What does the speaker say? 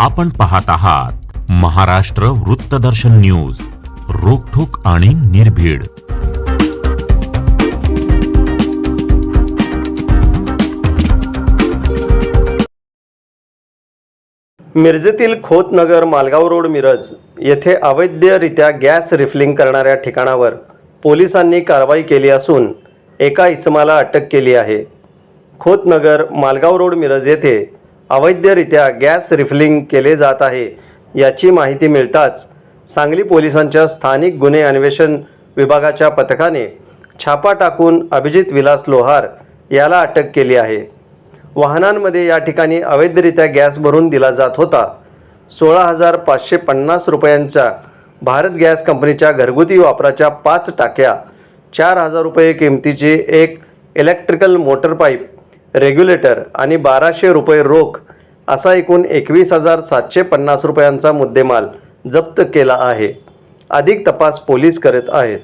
आपण पाहत आहात महाराष्ट्र वृत्तदर्शन न्यूज रोखोक आणि निर्भीड. मिरजेतील खोतनगर मालगाव रोड मिरज येथे अवैधरित्या गॅस रिफिलिंग करणाऱ्या ठिकाणावर पोलिसांनी कारवाई केली असून एका इसमाला अटक केली आहे. खोतनगर मालगाव रोड मिरज येथे अवैधरित्या गॅस रिफिलिंग केले जात आहे. याची माहिती मिळताच सांगली पोलिसांच्या स्थानिक गुन्हे अन्वेषण विभागाच्या पथकाने छापा टाकून अभिजित विलास लोहार याला अटक केली आहे. वाहनांमध्ये या ठिकाणी अवैधरित्या गॅस भरून दिला जात होता. सोळा हजार पाचशे पन्नास रुपयांच्या भारत गॅस कंपनीच्या घरगुती वापराच्या पाच टाक्या चार हजार रुपये किमतीची एक इलेक्ट्रिकल मोटर पाईप रेग्युलेटर आणि बाराशे रुपये रोख असा एकूण एकवीस हजार सातशे पन्नास रुपयांचा मुद्देमाल जप्त केला आहे. अधिक तपास पोलीस करत आहेत.